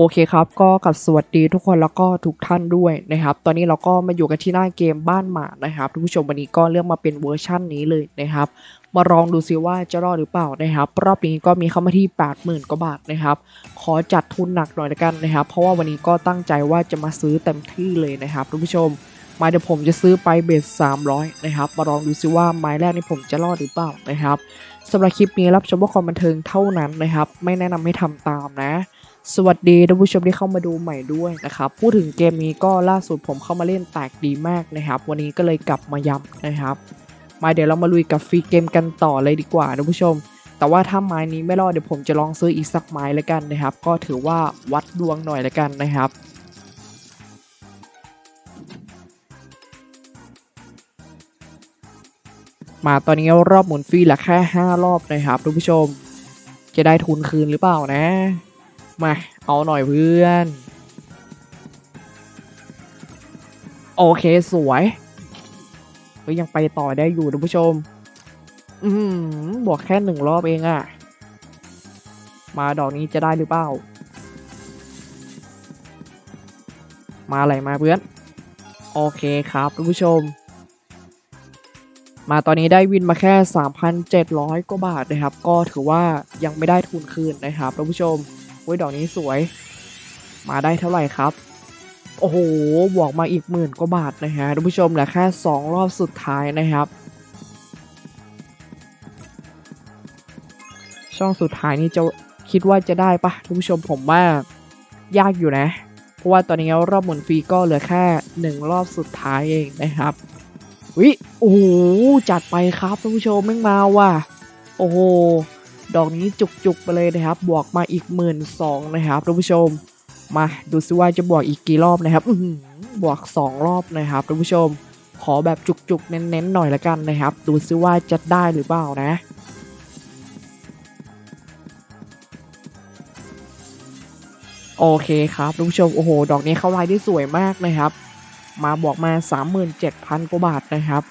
โอเคครับ ก็กับสวัสดีทุกคนแล้วก็ทุกท่านด้วยนะครับ ตอนนี้เราก็มาอยู่กันที่หน้าเกมบ้านหมานะครับทุกผู้ชมวันนี้ก็เลือกมาเป็นเวอร์ชั่นนี้เลยนะครับ มาลองดูซิว่าจะรอดหรือเปล่านะครับ รอบนี้ก็มีเข้ามาที่ 80,000กว่าบาทนะครับ ขอจัดทุนหนักหน่อยละกันนะครับ เพราะว่าวันนี้ก็ตั้งใจว่าจะมาซื้อเต็มที่เลยนะครับทุกผู้ชมมาเดี๋ยวผมจะซื้อไปเบส300 นะครับ มาลองดูซิว่าไม้แรกนี่ผมจะรอดหรือเปล่านะครับสำหรับคลิปนี้รับชมว่าความบันเทิงเท่านั้นนะครับ ไม่แนะนำให้ทำตามนะ สวัสดีท่านผู้ชมที่เข้ามาดูใหม่ด้วยนะครับพูดถึงเกมนี้ก็ล่าสุดผมเข้ามาเล่นแตกดีมากนะครับ วันนี้ก็เลยกลับมาย้ำนะครับ มาเดี๋ยวเรามาลุยกับฟรีเกมกันต่อเลยดีกว่าท่านผู้ชม แต่ว่าถ้าไม้นี้ไม่รอดเดี๋ยวผมจะลองซื้ออีกสักไม้แล้วกันนะครับ ก็ถือว่าวัดดวงหน่อยแล้วกันนะครับมาตอนนี้รอบหมุนฟรีลือแค่ 5 รอบนะครับท่านผู้ชม จะได้ทุนคืนหรือเปล่านะ มา เอาหน่อยเพื่อน โอเคสวยก็ยังไปต่อได้อยู่ท่านผู้ชม อืมบวกแค่หนึ่งรอบเองอะมาดอกนี้จะได้หรือเปล่า มาอะไรมาเพื่อน โอเคครับท่านผู้ชม มาตอนนี้ได้วินมาแค่ 3,700 กว่าบาทนะครับ ก็ถือว่ายังไม่ได้ทุนคืนนะครับท่านผู้ชม อ้ยดอกนี้สวย มาได้เท่าไหร่ครับ โอ้โหบวกมาอีกหมื่นกว่าบาทนะฮะท่านผู้ชมเหลือแค่2รอบสุดท้ายนะครับ ช่องสุดท้ายนี่จะคิดว่าจะได้ปะท่านผู้ชมผมว่ายากอยู่นะ เพราะว่าตอนนี้รอบหมุนฟรีก็เหลือแค่หนึ่งรอบสุดท้ายเองนะครับวิโอ้โหจัดไปครับท่านผู้ชมแม่งมาว่ะ โอ้โห ดอกนี้จุกๆไปเลยนะครับ บวกมาอีกหมื่นสองนะครับท่านผู้ชม มาดูซิว่าจะบวกอีกกี่รอบนะครับบวกสองรอบนะครับท่านผู้ชม ขอแบบจุกๆ เน้นๆหน่อยละกันนะครับ ดูซิว่าจะได้หรือเปล่านะโอเคครับท่านผู้ชมโอ้โห ดอกนี้เข้าลายได้สวยมากนะครับ มาบวกมา 37,000 กว่าบาทนะครับ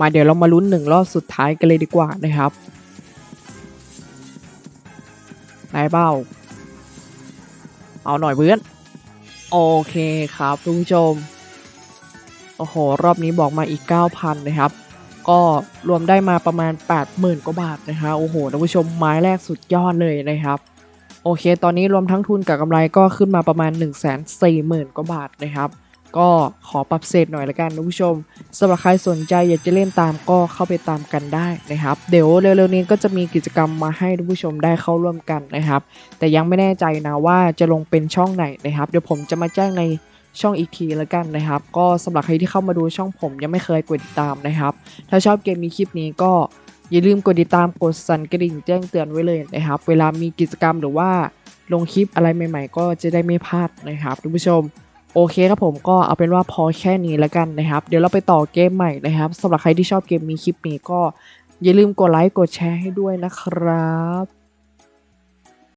มาเดี๋ยวเรามาลุ้นหนึ่งรอบสุดท้ายกันเลยดีกว่านะครับนายเบ้า เอาหน่อยเพื่อน โอเคครับทุกผู้ชม โอ้โห รอบนี้บอกมาอีก 9,000 นะครับ ก็รวมได้มาประมาณ 80,000 กว่าบาทนะฮะโอ้โหท่านผู้ชมไม้แรกสุดยอดเลยนะครับ โอเค ตอนนี้รวมทั้งทุนกับกำไรก็ขึ้นมาประมาณ 1 4 0 0 0 0 กว่าบาทนะครับ ก็ขอปรับเศษหน่อยละกันท่านผู้ชมสำหรับใครสนใจอยากจะเล่นตามก็เข้าไปตามกันได้นะครับ เดี๋ยวเร็วๆนี้ก็จะมีกิจกรรมมาให้ท่านผู้ชมได้เข้าร่วมกันนะครับ แต่ยังไม่แน่ใจนะว่าจะลงเป็นช่องไหนนะครับ เดี๋ยวผมจะมาแจ้งในช่องอีกทีแล้วกันนะครับ ก็สำหรับใครที่เข้ามาดูช่องผมยังไม่เคยกดติดตามนะครับ ถ้าชอบเกมมีคลิปนี้ก็อย่าลืมกดติดตามกดสั่นกระดิ่งแจ้งเตือนไว้เลยนะครับ เวลามีกิจกรรมหรือว่าลงคลิปอะไรใหม่ ๆ ก็จะได้ไม่พลาดนะครับท่านผู้ชม โอเคครับผมก็เอาเป็นว่าพอแค่นี้แล้วกันนะครับ เดี๋ยวเราไปต่อเกมใหม่นะครับสำหรับใครที่ชอบเกมมีคลิปนี้ก็อย่าลืมกดไลค์กดแชร์ให้ด้วยนะครับ